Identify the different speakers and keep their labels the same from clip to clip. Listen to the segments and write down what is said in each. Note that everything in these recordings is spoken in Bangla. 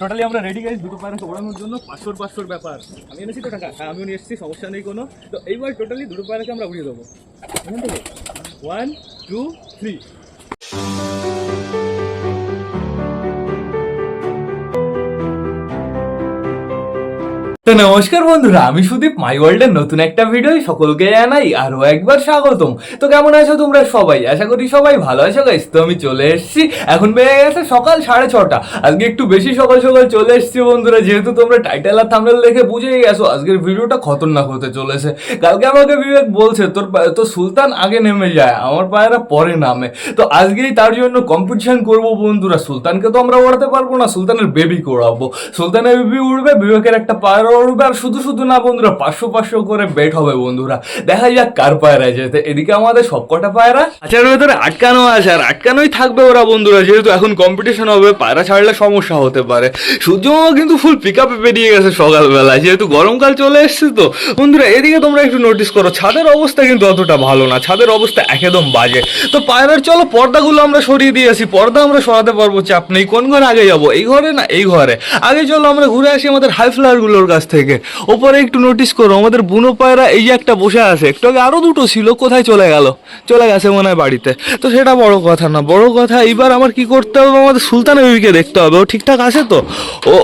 Speaker 1: টোটালি আমরা রেডি গাইস দুটো পায়রা ওড়ানোর জন্য পাঁচশোর পাঁচশোর ব্যাপার। আমি এনেছি তো টাকা। হ্যাঁ আমিও নিয়ে এসেছি, সমস্যা নেই কোনো। তো এইবার টোটালি দুটো পায়রাকে আমরা উড়িয়ে দেবো। ওয়ান টু থ্রি তো নমস্কার বন্ধুরা, আমি সুদীপ মাই ওয়ার্ল্ডের নতুন একটা ভিডিও সকলকে জানাই আরও একবার স্বাগতম। তো কেমন আছো তোমরা সবাই? আশা করি সবাই ভালো আছো গাইস তো আমি চলে এসেছি। এখন বেড়ে গেছে সকাল সাড়ে ছটা। আজকে একটু বেশি সকাল সকাল চলে এসেছি বন্ধুরা, যেহেতু তোমরা টাইটেল আর থাম্বনেল দেখে বুঝেই গেছো, আজকের ভিডিওটা খতরনাক হতে চলেছে। কালকে আমাকে বিবেক বলছে, তোর তো সুলতান আগে নেমে যায়, আমার পায়েরা পরে নামে। তো আজকেই তার জন্য কম্পিটিশন করব বন্ধুরা। সুলতানকে তো আমরা ওড়াতে পারব না, সুলতানের বেবি ওড়াবো। সুলতানের বেবি উড়বে, বিবেকের একটা পায়রা আর শুধু শুধু না বন্ধুরা, পাঁচশো পাঁচশো করে বেট হবে বন্ধুরা। দেখা যাক কার পায়রা যেতে। এদিকে আমাদের সবকটা পায়রা। আচার ভেতরে আটকানো আছে, আর আটকানোই থাকবে ওরা বন্ধুরা, যেহেতু এখন কম্পিটিশন হবে, পায়রা ছাড়লে সমস্যা হতে পারে। সূর্যমামা কিন্তু ফুল পিক আপে বেরিয়ে গেছে সকালবেলা যেহেতু গরমকাল চলে এসছে তো। বন্ধুরা, এদিকে তোমরা একটু নোটিস করো, ছাদের অবস্থা কিন্তু অতটা ভালো না, ছাদের অবস্থা একদম বাজে। তো পায়রার, চলো পর্দাগুলো আমরা সরিয়ে দিয়ে আসি, পর্দা আমরা সরাতে পারব, চাপ নেই, কোন ঘরে আগে যাব, এই ঘরে না এই ঘরে? আগে চলো আমরা ঘুরে আসি আমাদের হাই ফ্লাওয়ারগুলোর কাছ। থেকে। ওপরে একটু নোটিস করো, আমাদের বুনো পায়রা এই যে একটা বসে আছে, একটু আগে আরও দুটো ছিল, কোথায় চলে গেল? চলে গেছে মনে হয় বাড়িতে। তো সেটা বড় কথা না, বড় কথা এইবার আমার কি করতে হবে? আমাদের সুলতান বেবিকে দেখতে হবে, ও ঠিকঠাক আছে তো? ও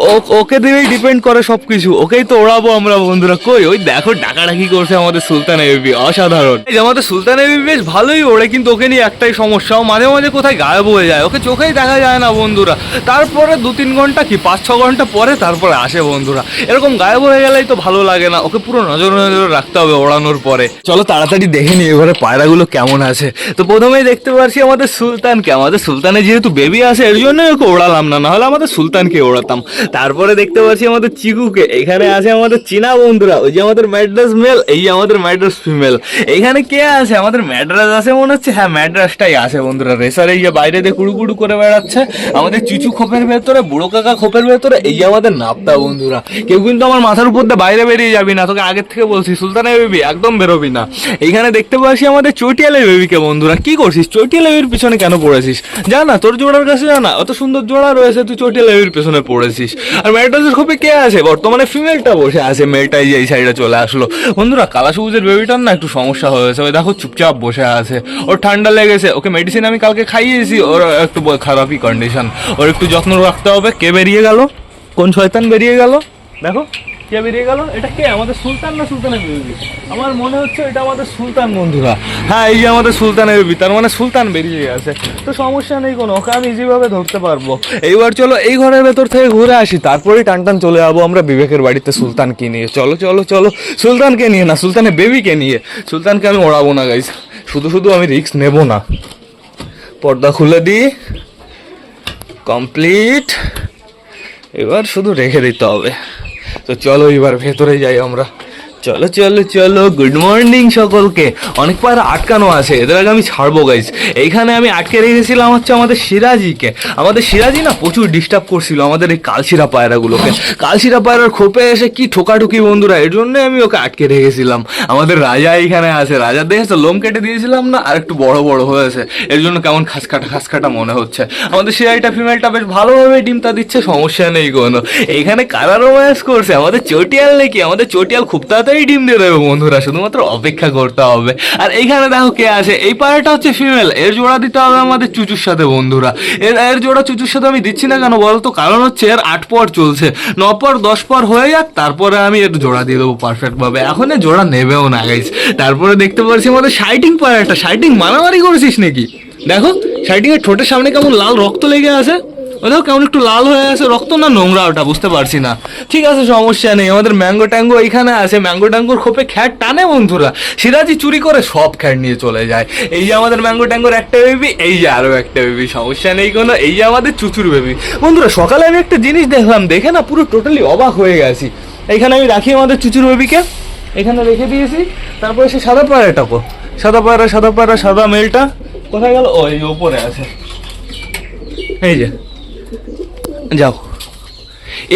Speaker 1: ওকে দিয়েই ডিপেন্ড করে সব কিছু ওকেই তো ওড়াবো আমরা বন্ধুরা। কই, ওই দেখো ডাকাডাকি করছে আমাদের সুলতান বেবি অসাধারণ। এই আমাদের সুলতান বেবি বেশ ভালোই ওড়ে, কিন্তু ওকে নিয়ে একটাই সমস্যা, ও মাঝে মাঝে কোথায় গায়েব হয়ে যায়, ওকে চোখেই দেখা যায় না বন্ধুরা। তারপরে দু তিন ঘণ্টা কি পাঁচ ছ ঘণ্টা পরে তারপরে আসে বন্ধুরা। এরকম গায়েব হয়ে গেলেই তো ভালো লাগে না। ওকে পুরো নজর নজর রাখতে হবে ওড়ানোর পরে। চলো তাড়াতাড়ি দেখে নি এবারে পায়রাগুলো কেমন আছে। তো প্রথমেই দেখতে পাচ্ছি আমাদের সুলতানকে। আমাদের সুলতানের যেহেতু বেবি আছে, এর জন্যই ওকে ওড়ালাম না। নাহলে আমাদের সুলতানকে ওড়াতাম। তারপরে দেখতে পাচ্ছি আমাদের চিকুকে। এখানে আছে আমাদের চীনা বন্ধুরা। ওই যে আমাদের ম্যাড্রাস মেল এই যে আমাদের ম্যাড্রাস ফিমেল এখানে কে আছে? আমাদের ম্যাড্রাস আছে মনে হচ্ছে। হ্যাঁ ম্যাড্রাসটাই আছে বন্ধুরা। রেসার এই যে বাইরে দিয়ে কুড়ু করে বেড়াচ্ছে। আমাদের চুচু খোপের ভেতরে, বুড়ো কাকা খোপের ভেতরে, এই যে আমাদের নাপতা বন্ধুরা। কেউ কিন্তু আমার মাথার উপর দিয়ে বাইরে বেরিয়ে যাবি না, তোকে আগের থেকে বলছি সুলতানের বেবি, একদম বেরোবি না। এইখানে দেখতে পাচ্ছি আমাদের চটিয়ালের বেবিকে, বন্ধুরা, কি করছিস? চটিয়াল বেবির পিছনে কেন পড়েছিস? জানা তোর জোড়ার কাছে জানা অত সুন্দর জোড়া রয়েছে, তুই চটিয়াল বেবির পিছনে পড়েছিস। আর ম্যাড্রাসের খুবই কে আছে? বর্তমানে ফিমেলটা বসে আছে, মেয়েটাই যে এই সাইডে চলে আসলো। বন্ধুরা কালা সবুজের বেবিটার না একটু সমস্যা হয়েছে, ওই দেখো চুপচাপ বসে আছে। ওর ঠান্ডা লেগেছে, ওকে মেডিসিন আমি কালকে খাইয়েছি, ওর একটু খারাপই কন্ডিশন ওর একটু যত্ন রাখতে হবে, কে বেরিয়ে গেল? কোন শয়তান বেরিয়ে গেল? দেখো। কে বেরিয়ে গেল। এটা কে? আমাদের সুলতান না সুলতানের বেবি? আমার মনে হচ্ছে এটা আমাদের সুলতান বন্ধুরা। হ্যাঁ এই যে আমাদের সুলতানের বেবি, তার মানে সুলতান বেরিয়ে গেছে। তো সমস্যা নেই কোনো, ওকে আমি ইজিভাবে ধরতে পারব। এইবার চলো এই ঘরের ভেতর থেকে ঘুরে আসি, তারপরেই টান টান চলে যাব আমরা বিবেকের বাড়িতে সুলতানকে নিয়ে। চলো চলো চলো, সুলতানকে নিয়ে না, সুলতানের বেবিকে নিয়ে। সুলতানকে আমি ওড়াবো না গাইস শুধু শুধু আমি রিস্ক নেব না। পর্দা খুলে দিই। কমপ্লিট এবার শুধু রেখে দিতে হবে। তো চলো এবার ভেতরে যাই আমরা। চলো চলো চলো গুড মর্নিং সকলকে। অনেক পায়রা আটকানো আছে, এদের আগে আমি ছাড়বো গাইজ এইখানে আমি আটকে রেখেছিলাম হচ্ছে আমাদের সিরাজিকে আমাদের সিরাজি না প্রচুর ডিস্টার্ব করছিল আমাদের এই কালশিরা পায়রাগুলোকে। কালশিরা পায়রার খোপে এসে কি ঠোকাঠুকি বন্ধুরা, এর জন্য আমি ওকে আটকে রেখেছিলাম। আমাদের রাজা এইখানে আছে, রাজা দেখেছে? লোম কেটে দিয়েছিলাম না, আর একটু বড় বড় হয়েছে। এর জন্য কেমন খাসকাটা খাসকাটা মনে হচ্ছে। আমাদের সিরাইটা ফিমেলটা বেশ ভালোভাবে ডিমটা দিচ্ছে, সমস্যা নেই কোনো। এইখানে কারা রোম্যান্স করছে? আমাদের চটিয়াল নাকি? আমাদের চটিয়াল খুব তাড়াতাড়ি ডিম দিয়ে দেবে বন্ধুরা, শুধুমাত্র অপেক্ষা করতে হবে। আর এইখানে দেখো কে আছে? এই পায়রাটা হচ্ছে ফিমেল এর জোড়া দিতে হবে আমাদের চুচুর সাথে বন্ধুরা। এর এর জোড়া চুচুর সাথে আমি দিচ্ছি না কেন বলতো? কারণ হচ্ছে এর আট পর চলছে। ন পর, দশ পর হয়ে যাক, তারপরে আমি এর জোড়া দিয়ে দেবো পারফেক্টভাবে এখন এর জোড়া নেবেও না গাইস তারপরে দেখতে পাচ্ছি আমাদের শাইটিং পায়রাটা শাইটিং মারামারি করেছিস নাকি? দেখো শাইটিং এর ঠোঁটের সামনে কেমন লাল রক্ত লেগে আছে। ও দেখো কেমন একটু লাল হয়ে আছে, রক্ত না নোংরা ওটা, বুঝতে পারছি না। ঠিক আছে, সমস্যা নেই, আমাদের ম্যাঙ্গো ট্যাঙ্গো এখানে আছে, ম্যাঙ্গো ট্যাঙ্গোর খোপে খ্যাট টানে বন্ধুরা। সিরাজি চুরি করে সব খ্যাট নিয়ে চলে যায়। এই যে আমাদের ম্যাঙ্গো ট্যাঙ্গোর একটা বেবি এই যে আরও একটা বেবি সমস্যা নেই কোনো, এই যে আমাদের চুচুর বেবি বন্ধুরা, সকালে আমি একটা জিনিস দেখলাম, দেখে না পুরো টোটালি অবাক হয়ে গেছি। এইখানে আমি রাখি আমাদের চুচুর বেবিকে এখানে রেখে দিয়েছি, তারপরে সে সাদা পায়রাটাকো সাদা পায়রা সাদা পায়রা সাদা মেলটা। কোথায় গেল? ও, এই ওপরে আছে। এই যে। जाओ।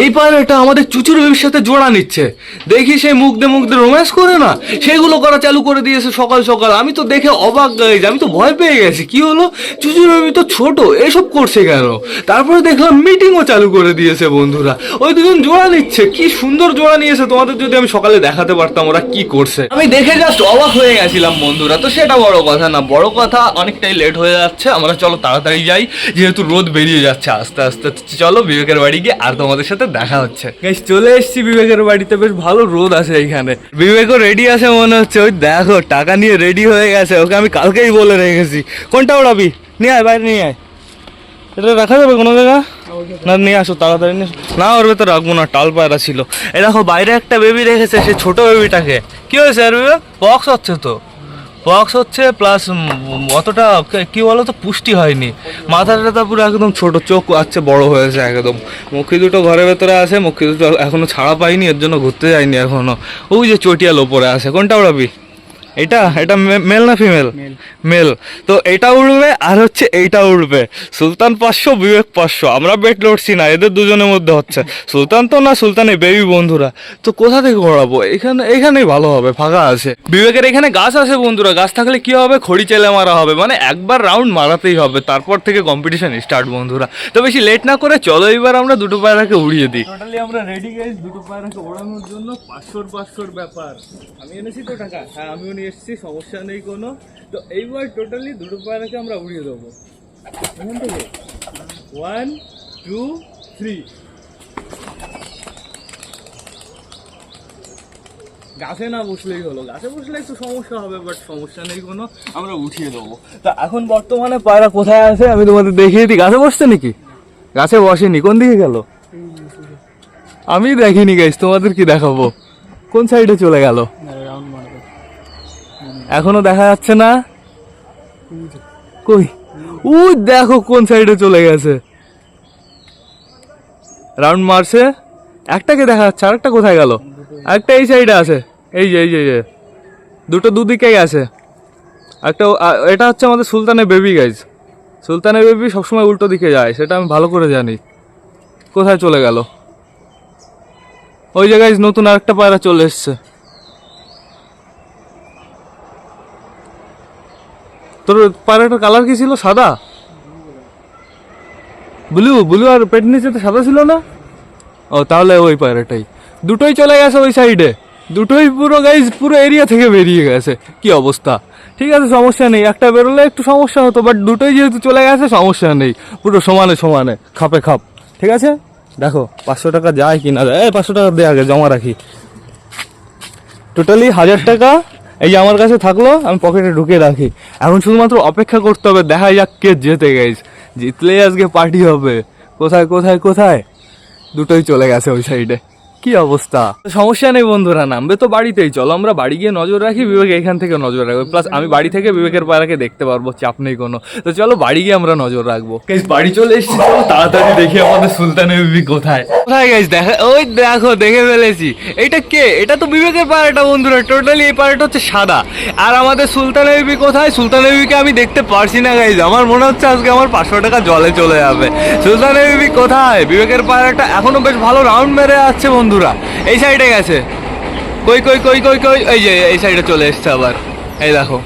Speaker 1: এই পায়রাটা আমাদের চুচুর সাথে জোড়া নিচ্ছে। দেখি সে মুখ দে মুখ দে রোম্যান্স করে না? সেগুলো করা চালু করে দিয়েছে সকাল সকাল। আমি তো দেখে অবাক গাইজ আমি তো ভয় পেয়ে গেছি। কি হলো? চুচুর বেবি তো ছোট, এসব করছে কেন? তারপরে দেখলাম মিটিংও চালু করে দিয়েছে বন্ধুরা। ওই দুজন জোড়া নিচ্ছে। কি সুন্দর জোড়া নিয়েছে। তোমাদের যদি আমি সকালে দেখাতে পারতাম ওরা কি করছে। আমি দেখে জাস্ট অবাক হয়ে গেছিলাম বন্ধুরা। তো সেটা বড় কথা না, বড় কথা অনেকটাই লেট হয়ে যাচ্ছে। আমরা চলো তাড়াতাড়ি যাই, যেহেতু রোদ বেরিয়ে যাচ্ছে। আস্তে আস্তে, চলো বিবেকের বাড়ি গিয়ে আর তোমাদের সাথে দেখা হচ্ছে। চলে এসেছি বিবেকের বাড়িতে, বেশ ভালো রোদ আছে এইখানে। বিবেকও রেডি আছে মনে হচ্ছে, ওই দেখো, টাকা নিয়ে রেডি হয়ে গেছে, ওকে আমি কালকেই বলে রেখেছি। কোনটা ওড়াবি নিয়ে আয়, বাইরে নিয়ে আয়। এটা রাখা যাবে কোনো জায়গা? না, নিয়ে আসো, তাড়াতাড়ি নিয়ে। না, ওর ভেতর রাখব না, টাল পায়রা ছিল। এই দেখো, বাইরে একটা বেবি রেখেছে, সে ছোট বেবিটাকে কি হয়েছে, আর বিবেক? পক্স হচ্ছে তো। পক্স হচ্ছে প্লাস অতটা কি বলো তো পুষ্টি হয়নি। মাথাটা পুরো একদম ছোট, চোখ আছে, বড় হয়েছে একদম। মুখি দুটো ঘরের ভেতরে আছে, মুখি দুটো এখনও ছাড়া পাইনি, এর জন্য ঘুরতে যায়নি এখনও। ওই যে চটিয়াল ওপরে আছে, কোনটা উড়াবি? এটা এটা মেল না ফিমেল মেল তো এটা উড়বে আর হচ্ছে এইটা উড়বে। সুলতান পাঁচশো বিবেক পাঁচশো। আমরা বেট লড়ছি না এদের দুজনের মধ্যে হচ্ছে। সুলতান তো না সুলতানের বেবি বন্ধুরা। তো কোথা থেকে ওড়াবো এখানে এখানেই ভালো হবে ফাঁকা আছে। বিবেকের এখানে গাছ আছে বন্ধুরা। গাছ থাকলে কি হবে? খড়ি চেলে মারা হবে। মানে একবার রাউন্ড মারাতেই হবে। তারপর থেকে কম্পিটিশন স্টার্ট বন্ধুরা। তো বেশি লেট না করে চলো এবার আমরা দুটো পায়রাকে উড়িয়ে দিই। টোটালি আমরা রেডি গাইস দুটো পায়রাকে ওড়ানোর জন্য পাঁচশোর পাঁচশোর ব্যাপার। আমি এনেছি তো টাকা? হ্যাঁ আমিও নিয়ে এসেছি, সমস্যা নেই কোনো। তো এইবার টোটালি দুটো পায়রাকে আমরা উড়িয়ে দেবো। ওয়ান টু থ্রি গাছে না বসলেই হলো। গাছে বসলে একটু সমস্যা হবে বাট সমস্যা নেই কোনো। আমরা উঠিয়ে দেবো। তা এখন বর্তমানে পায়রা কোথায় আছে? আমি তোমাদের দেখিয়ে দিই। গাছে বসছে নাকি? গাছে বসেনি। কোন দিকে গেল? আমি দেখিনি গাইস তোমাদের কি দেখাবো? কোন সাইডে চলে গেল? এখনও দেখা যাচ্ছে না? কই? ওই দেখো কোন সাইডে চলে গেছে। রাউন্ড মারছে। একটাকে দেখা যাচ্ছে, আরেকটা কোথায় গেল? আরেকটা এই সাইডে আছে। এই যে এই যে যে। দুটো দুদিকেই আছে একটা এটা হচ্ছে আমাদের সুলতানের বেবি গাইজ সুলতানের বেবি সবসময় উল্টো দিকে যায়, সেটা আমি ভালো করে জানি। কোথায় চলে গেল? ওই জায়গায় নতুন আরেকটা পায়রা চলে এসছে। তোর পায়রাটার কালার কি ছিল? সাদা? ব্লু ব্লু আর পেট নিচে তো সাদা ছিল না? ও, তাহলে ওই পায়রাটাই। দুটোই চলে গেছে ওই সাইডে দুটোই পুরো গাইজ পুরো এরিয়া থেকে বেরিয়ে গেছে। কি অবস্থা? ঠিক আছে, সমস্যা নেই। একটা বেরোলে একটু সমস্যা হতো বাট দুটোই যেহেতু চলে গেছে, সমস্যা নেই। পুরো সমানে সমানে, খাপে খাপ। ঠিক আছে? দেখো, পাঁচশো টাকা যায় কি না যায় পাঁচশো টাকা দে আগে, জমা রাখি। টোটালি হাজার টাকা এই যে আমার কাছে থাকল, আমি পকেটে ঢুকে রাখি। এখন শুধুমাত্র অপেক্ষা করতে হবে দেখা যাক কে জেতে গেছ জিতলেই আজকে পার্টি হবে। কোথায় কোথায় কোথায়? দুটোই চলে গেছে ওই সাইডে কি অবস্থা? সমস্যা নেই বন্ধুরা নামবে তো বাড়িতেই। চলো আমরা বাড়ি গিয়ে নজর রাখি বিবেক এখান থেকে নজর রাখবে। প্লাস আমি বাড়ি থেকে বিবেকের পায়রাকে দেখতে পারব চাপ নেই কোনো। তো চলো বাড়ি গিয়ে আমরা নজর রাখব। বাড়ি চলে এসেছি তাড়াতাড়ি দেখি আমাদের সুলতানের বিবি কোথায়। কোথায় গাইস দেখা ওই দেখো দেখে ফেলেছি। এটা কে? এটা তো বিবেকের পায়রাটা বন্ধুরা টোটালি এই পায়রাটা হচ্ছে সাদা। আর আমাদের সুলতানের বিবি কোথায়? সুলতানের বিবিকে আমি দেখতে পারছি না গাইজ আমার মনে হচ্ছে আজকে আমার পাঁচশো টাকা জলে চলে যাবে। সুলতানের বিবি কোথায়? বিবেকের পায়রাটা এখনও বেশ ভালো রাউন্ড মেরে আছে বন্ধুরা, এই সাইডে গেছে। কই কই কই কই কই, এই যে, এই সাইডে চলে এসছে আবার। এই দেখো,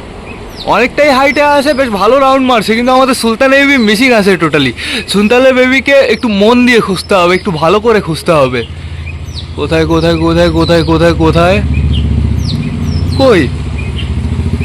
Speaker 1: অনেকটাই হাইটে আছে, বেশ ভালো রাউন্ড মারছে, কিন্তু আমাদের সুলতানের বেবি মিসিং আছে টোটালি সুলতানের বেবিকে একটু মন দিয়ে খুঁজতে হবে, একটু ভালো করে খুঁজতে হবে। কোথায় কোথায় কোথায় কোথায় কোথায় কোথায়? কই?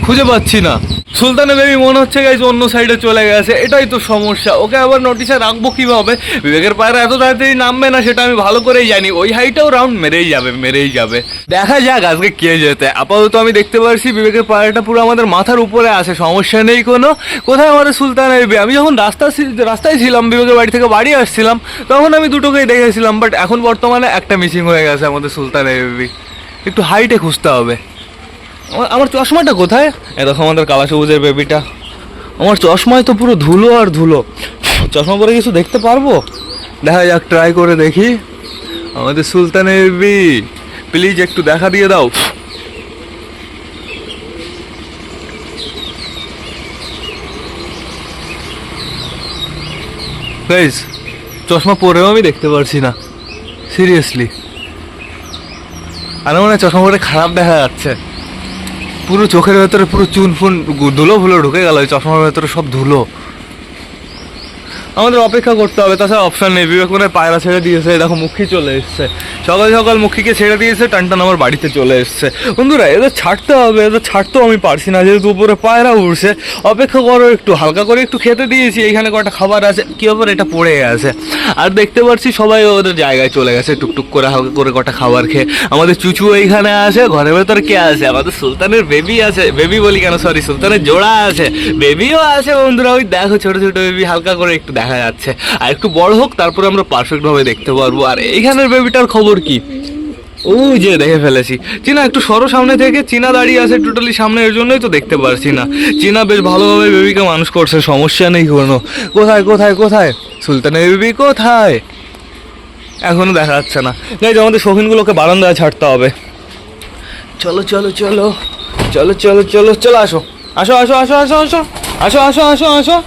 Speaker 1: খুঁজে পাচ্ছি না। সুলতানের বেবি মনে হচ্ছে গাইজ অন্য সাইডে চলে গেছে, এটাই তো সমস্যা। ওকে আবার নোটিশে রাখব কীভাবে? বিবেকের পায়রা এত তাড়াতাড়ি নামবে না, সেটা আমি ভালো করেই জানি। ওই হাইটাও রাউন্ড মেরেই যাবে মেরেই যাবে। দেখা যাক আজকে কে যেতে আপাতত আমি দেখতে পারছি বিবেকের পায়রাটা পুরো আমাদের মাথার উপরে আছে, সমস্যা নেই কোনো। কোথায় আমাদের সুলতানের বেবি? আমি যখন রাস্তা রাস্তায় ছিলাম, বিবেকের বাড়ি থেকে বাড়ি আসছিলাম, তখন আমি দুটোকেই দেখেছিলাম বাট এখন বর্তমানে একটা মিসিং হয়ে গেছে আমাদের সুলতানের বেবি। একটু হাইটে খুঁজতে হবে। আমার- চশমাটা কোথায়? এ দেখো আমাদের কালা সবুজের বেবিটা আমার চশমায় তো পুরো ধুলো আর ধুলো। চশমা পরে কিছু দেখতে পারব? দেখা যাক ট্রাই করে দেখি। আমাদের সুলতানের বি প্লিজ একটু দেখা দিয়ে দাও। গাইজ চশমা পরেও আমি দেখতে পারছি না। সিরিয়াসলি আর মনে হয় চশমা পরে খারাপ দেখা যাচ্ছে। পুরো চোখের ভেতরে পুরো চুন ফুন ধুলো ফুলো ঢুকে গেল চশমার ভেতরে সব ধুলো। আমাদের অপেক্ষা করতে হবে, তাছাড়া অপশান নেই। বিবেক মনে পায়রা ছেড়ে দিয়েছে, দেখো মুখী চলে এসছে। সকাল সকাল মুখীকে ছেড়ে দিয়েছে, টানটান আমার বাড়িতে চলে এসছে। বন্ধুরা, এদের ছাড়তে হবে, এদের ছাড়তেও আমি পারছি না, যেহেতু উপরে পায়রা উঠছে অপেক্ষা করো একটু, হালকা করে একটু খেতে দিয়েছি, এইখানে কটা খাবার আছে, কি ব্যাপার, এটা পড়ে আছে। আর দেখতে পাচ্ছি সবাই ওদের জায়গায় চলে গেছে, টুকটুক করে হালকা করে কটা খাবার খেয়ে। আমাদের চুচু এইখানে আছে, ঘরের ভেতর কে আছে? আমাদের সুলতানের বেবি আছে বেবি বলি কেন সরি সুলতানের জোড়া আছে বেবিও আছে বন্ধুরা, ওই দেখো ছোট ছোট বেবি হালকা করে একটু দেখা যাচ্ছে। আর একটু বড় হোক, তারপরে আমরা পারফেক্ট ভাবে দেখতে পারব। আর এইখানের বেবিটার খবর কি? ওই যে দেখে ফেলেছি। চীনা একটু সরো সামনে থেকে। চীনা দাঁড়িয়ে আছে টোটালি সামনে, এর জন্যই তো দেখতে পারছি না। চীনা বেশ ভালোভাবে বেবিকে মানুষ করছে, সমস্যা নেই কোনো। কোথায় কোথায় কোথায়? সুলতানের বেবি কোথায়? এখনও দেখা যাচ্ছে না। যাই আমাদের শৌখিনগুলোকে বারান্দায় ছাড়তে হবে। চলো চলো চলো। চলো চলো চলো চলো, আসো। আসো আসো আসো আসো আসো। আসো আসো আসো আসো।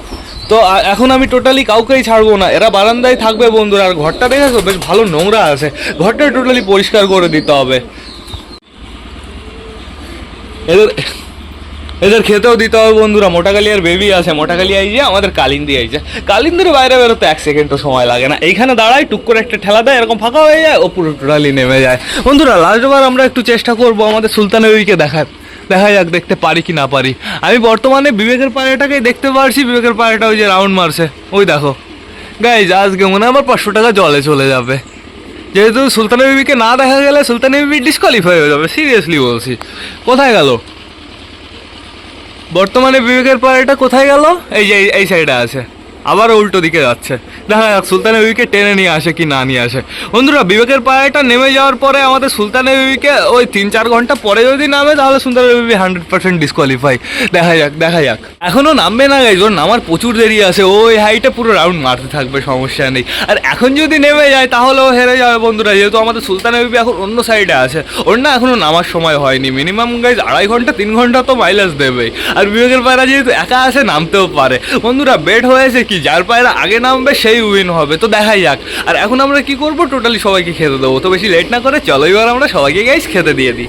Speaker 1: তো এখন আমি টোটালি কাউকেই ছাড়বো না। এরা বারান্দায় থাকবে বন্ধুরা, আর ঘরটা দেখেছ বেশ ভালো নোংরা আছে। ঘরটা টোটালি পরিষ্কার করে দিতে হবে। এদের এদের খেতেও দিতে হবে বন্ধুরা। মোটাকালি আর বেবি আছে মোটাকালি যে, আমাদের কালিন্দি আইছে কালিন্দির বাইরে বেরোতে এক সেকেন্ডও সময় লাগে না। এইখানে দাঁড়ায়, টুক করে একটা ঠেলা দেয়, এরকম ফাঁকা হয়ে যায়, ও পুরো টোটালি নেমে যায়। বন্ধুরা লাস্টবার আমরা একটু চেষ্টা করব আমাদের সুলতানের বেবিকে দেখার। দেখা যাক দেখতে পারি কি না পারি। আমি বর্তমানে বিবেকের পায়রাটাকেই দেখতে পারছি, বিবেকের পায়রাটা ওই যে রাউন্ড মারছে। ওই দেখো। গাইজ আজকে মনে আমার পাঁচশো টাকা জলে চলে যাবে। যেহেতু সুলতানের বিবিকে না দেখা গেলে সুলতানের বিবি ডিসকোয়ালিফাই হয়ে যাবে সিরিয়াসলি বলছি। কোথায় গেল? বর্তমানে বিবেকের পাড়াটা কোথায় গেল? এই যে এই সাইডে আছে। আবার উল্টো দিকে যাচ্ছে। দেখা যাক, সুলতানের বিবিকে টেনে নিয়ে আসে কি না নিয়ে আসে। বন্ধুরা, বিবেকের পাড়াটা নেমে যাওয়ার পরে আমাদের সুলতানের বিবিকে ওই তিন চার ঘণ্টা পরে যদি নামে, তাহলে সুলতানের বিবি হান্ড্রেড পার্সেন্ট ডিসকোয়ালিফাই দেখা যাক দেখা যাক। এখনও নামবে না গাইজ ওর নামার প্রচুর দেরি আছে, ওই হাইটে পুরো রাউন্ড মারতে থাকবে, সমস্যা নেই। আর এখন যদি নেমে যায়, তাহলেও হেরে যাবে বন্ধুরা, যেহেতু আমাদের সুলতানের বিবি এখন অন্য সাইডে আছে। ওর না এখনও নামার সময় হয়নি। মিনিমাম গাইজ আড়াই ঘণ্টা, তিন ঘণ্টা তো মাইলেজ দেবেই। আর বিবেকের পায়রা যেহেতু একা আছে, নামতেও পারে। বন্ধুরা বেড হয়েছে কি যার পায়রা আগে নামবে সেই উইন হবে, তো দেখাই যাক। আর এখন আমরা কি করব? টোটালি সবাইকে খেতে দেবো, তো বেশি লেট না করে চলো, এবার আমরা সবাইকে গাইজ খেতে দিয়ে দিই।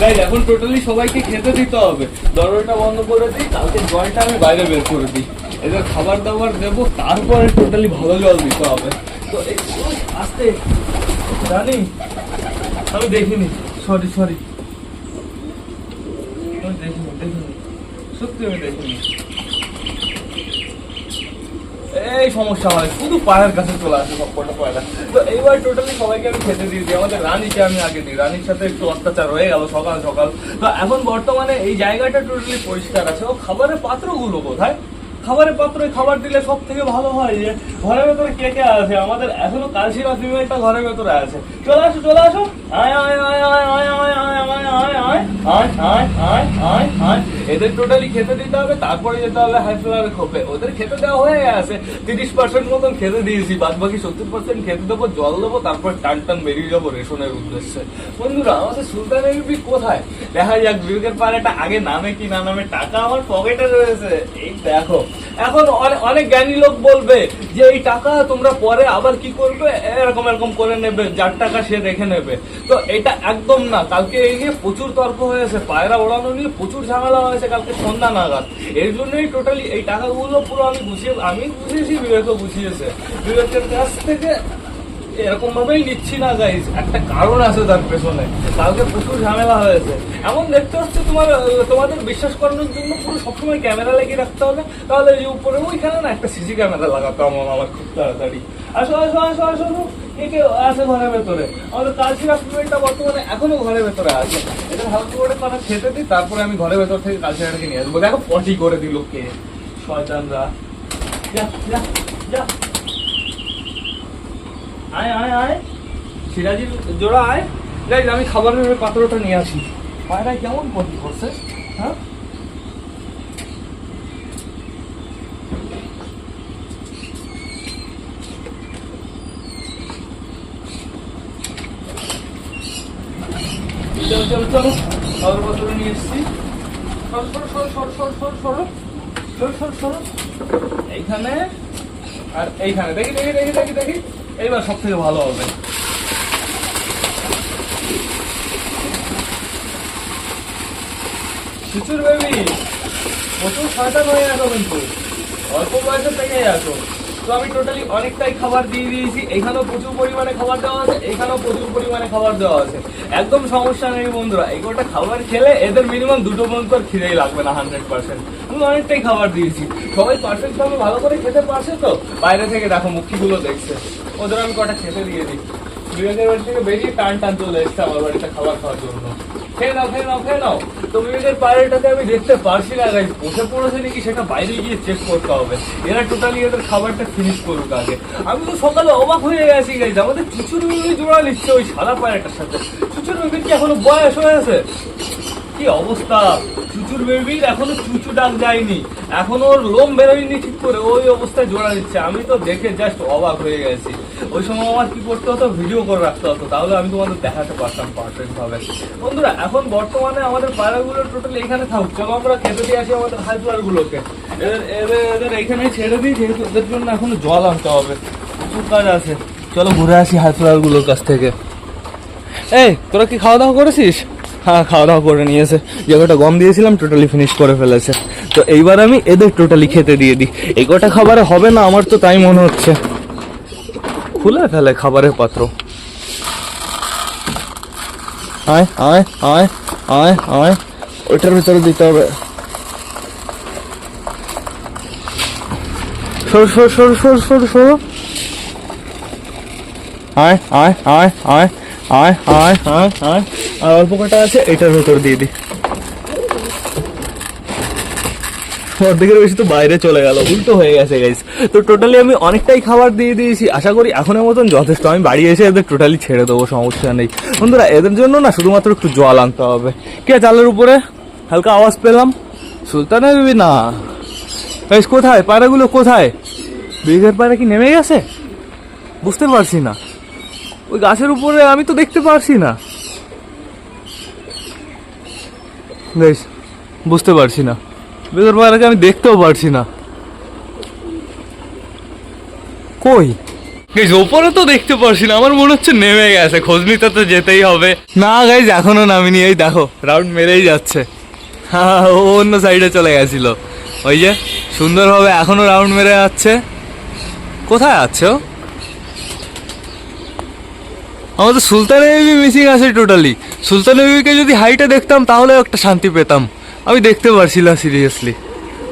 Speaker 1: গাইজ এখন টোটালি সবাইকে খেতে দিতে হবে। দরজাটা বন্ধ করে দিই, কালকে জলটা আমি বাইরে বের করে দিই। এদের খাবার দাবার দেবো, তারপরে টোটালি ভালো জল দিতে হবে। তো আস্তে জানি আমি দেখিনি সরি সরি দেখিনি দেখিনি। সত্যি আমি দেখিনি। এই সমস্যা হয় শুধু পায়ের কাছে চলে আসে সব কটা পয়লা তো এইবার টোটালি সবাইকে আমি খেতে দিয়ে দিই আমাদের রানীকে আমি আগে দিই রানীর সাথে একটু অত্যাচার হয়ে গেল সকাল সকাল তো এখন বর্তমানে এই জায়গাটা টোটালি পরিষ্কার আছে ও খাবারের পাত্রগুলো খাবারের পাত্রে খাবার দিলে সব থেকে ভালো হয় যে ঘরের ভেতরে কে কে আছে আমাদের এখনও কালশিরা ফিমেলটা ঘরের ভেতরে আছে চলে আসো চলে আসো আয় আয় আয় আয় আয় আয় আয় আয় আয় আয় আয় আয় আয় আয় এদের টোটালি খেতে দিতে হবে, তারপরে যেতে হবে হাই ফ্লাওয়ারে খোপে। ওদের খেতে দেওয়া হয়ে গেছে। তিরিশ পার্সেন্ট মতন খেতে দিয়েছি বাদ বাকি সত্তর পার্সেন্ট খেতে দেবো, জল দেবো, তারপর টান টান বেরিয়ে যাব রেশনের উদ্দেশ্যে। বন্ধুরা, আমাদের সুলতানের বিবি কোথায়? দেখা যাক বিবেকের পাড়াটা আগে নামে কি না নামে, টাকা আমার পকেটে রয়েছে। এই দেখো, এখন অনেক জ্ঞানী লোক বলবে যে, এই টাকা তোমরা পরে আবার কি করবে? এরকম এরকম করে নেবে, যার টাকা সে রেখে নেবে। তো এটা একদম না, কালকে এই নিয়ে প্রচুর তর্ক হয়েছে, পায়রা ওড়ানো নিয়ে প্রচুর ঝামেলা হয়েছে কালকে সন্ধ্যা নাগাদ। এর জন্যই টোটালি এই টাকাগুলো পুরো আমি বুঝিয়ে আমি বুঝিয়েছি বিবেকও বুঝিয়েছে। বিবেকের কাছ থেকে এরকম ভাবেই নিচ্ছি না গাইস একটা কারণ আছে তার পেছনে। কালকে প্রচুর ঝামেলা হয়েছে। এমন দেখতে হচ্ছে তোমার, তোমাদের বিশ্বাস করানোর জন্য পুরো সবসময় ক্যামেরা লাগিয়ে রাখতে হবে। তাহলে এই উপরে ওইখানে না একটা সিসি ক্যামেরা লাগাতে হবে আমার খুব তাড়াতাড়ি। আসো আসো আসো আসো আসো। কে কে আছে ঘরের ভেতরে? আমাদের কালচির আপডেটটা বর্তমানে এখনও ঘরের ভেতরে আছে। এটা হালকা করে তারা খেতে দিই, তারপরে আমি ঘরের ভেতর থেকে কালচিরাটাকে নিয়ে আসব। দেখো পটি করে দিল কে? শয়তানরা। যা যা যা। আয় আয় আয়। সিরাজির জোড়া আয়। গাইজ আমি খাবারের পাত্রটা নিয়ে আসি। পায়রায় কেমন পটি করছে? হ্যাঁ চলো চলো চলো খাবার পাত্র নিয়ে এসছি। এইখানে আর এইখানে। দেখি দেখি দেখি দেখি দেখি। এইবার সব থেকে ভালো হবে। চুচুর বেবি প্রচুর শয়তান হয়ে গেছো কিন্তু। অল্প বয়সে থেকে গেছো তো আমি টোটালি অনেকটাই খাবার দিয়ে দিয়েছি। এখানেও প্রচুর পরিমাণে খাবার দেওয়া আছে, এখানেও প্রচুর পরিমাণে খাবার দেওয়া আছে। একদম সমস্যা নেই বন্ধুরা, এই কটা খাবার খেলে এদের মিনিমাম দুটো পর্যন্ত আর খিদেই লাগবে না হান্ড্রেড পার্সেন্ট আমি অনেকটাই খাবার দিয়েছি। সবাই পারফেক্ট ভাবে ভালো করে খেতে পারছে তো? বাইরে থেকে দেখো মুখিগুলো দেখছে। ওদের আমি কটা খেতে দিয়ে দিই। বিবেকের বাড়ি থেকে বেরিয়ে টান টান চলে এসছে আমার বাড়িতে খাবার খাওয়ার জন্য। খেয়ে নাও খেয়ে নাও খেয়ে নাও। তো বিবেকের পায়রাটাকে আমি দেখতে পারছি না গাইজ বসে পড়েছে নাকি সেটা বাইরে গিয়ে চেক করতে হবে। এরা টোটালি এদের খাবারটা ফিনিশ করুক আগে। আমি তো সকালে অবাক হয়ে গেছি গাইজ আমাদের চুচুর বেবি জোড়া নিচ্ছে ওই সাদা পায়রাটার সাথে। চুচুর বেবির কি এখনও বয়স হয়েছে কি অবস্থা? চুচুর বেবি, এখনও চুচু ডাক যায়নি। এখনও ওর লোম বেরোয়নি ঠিক করে, ওই অবস্থায় জোড়া দিচ্ছে। আমি তো দেখে জাস্ট অবাক হয়ে গেছি। ওই সময় আমার কি করতে হতো? ভিডিও করে রাখতে হতো। তাহলে আমি তোমাদের দেখাতে পারতাম পারফেক্ট ভাবে বন্ধুরা, এখন বর্তমানে আমাদের পায়রাগুলো টোটাল এখানে থাকুক। চলো আমরা খেতে দিয়ে আসি আমাদের হাইপার গুলোকে এদের এদের এদের এখানে ছেড়ে দিই, যেহেতু এদের জন্য এখন জল আনতে হবে। প্রচুর কাজ আছে। চলো ঘুরে আসি হাইপারগুলোর কাছ থেকে। এই, তোরা কি খাওয়া দাওয়া করেছিস? হ্যাঁ খাওয়া দাওয়া করে নিয়েছে। যে কটা গম দিয়েছিলাম টোটালি ফিনিশ করে ফেলেছে। তো এইবার আমি এদের টোটালি খেতে দিয়ে দিই। এই কটা খাবারে হবে না, আমার তো তাই মনে হচ্ছে। খুলে ফেলে খাবারের পাত্র। আয় আয় আয় আয় আয়। ওইটার ভিতরে দিতে হবে। সরো সরো সরো সরো সরো সরো। আয় আয় আয় আয় আয় আয় আয় আয়। আর অল্প কটা আছে, এটার ভেতর দিয়ে দি। অর্ধেকের বেশি তো বাইরে চলে গেল, উল্টো হয়ে গেছে গাইস তো টোটালি আমি অনেকটাই খাবার দিয়ে দিয়েছি। আশা করি এখনের মতন যথেষ্ট। আমি বাড়ি এসে এদের টোটালি ছেড়ে দেবো, সমস্যা নেই। বন্ধুরা, এদের জন্য না শুধুমাত্র একটু জল আনতে হবে। কে চালের উপরে? হালকা আওয়াজ পেলাম। সুলতানা বিবি না গাইস কোথায়? পায়রাগুলো কোথায়? বিঘের পায়রা কি নেমে গেছে? বুঝতে পারছি না। ওই গাছের উপরে আমি তো দেখতে পারছি না। বেশ বুঝতে পারছি না। বেদর পায়রাকে আমি দেখতেও পারছি না। কই? গাইজ ওপরে তো দেখতে পারছি না আমার মনে হচ্ছে নেমে গেছে খোঁজ নিতে তো যেতেই হবে। না গাইজ এখনও নামিনি এই দেখো রাউন্ড মেরেই যাচ্ছে। হ্যাঁ ও অন্য সাইডে চলে গেছিল। ওই যে সুন্দরভাবে এখনও রাউন্ড মেরে যাচ্ছে। কোথায় আছে ও? আমাদের সুলতান বেবি মিসিং আছে টোটালি সুলতান বেবিকে যদি হাইটে দেখতাম, তাহলে একটা শান্তি পেতাম। আমি দেখতে পারছি না সিরিয়াসলি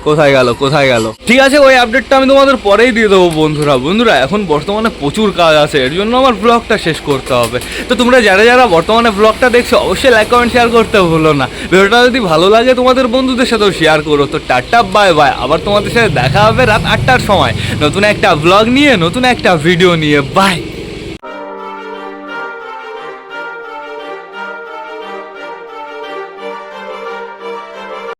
Speaker 1: কোথায় গেল কোথায় গেল? ঠিক আছে, ওই আপডেটটা আমি তোমাদের পরেই দিয়ে দেবো বন্ধুরা। বন্ধুরা, এখন বর্তমানে প্রচুর কাজ আছে, এর জন্য আমার ব্লগটা শেষ করতে হবে। তো তোমরা যারা যারা বর্তমানে ব্লগটা দেখছ, অবশ্যই লাইক কমেন্ট শেয়ার করতে ভুলো না। ভিডিওটা যদি ভালো লাগে তোমাদের বন্ধুদের সাথেও শেয়ার করো। তো টাটা বাই বাই আবার তোমাদের সাথে দেখা হবে রাত আটটার সময়। নতুন একটা ব্লগ নিয়ে, নতুন একটা ভিডিও নিয়ে। বাই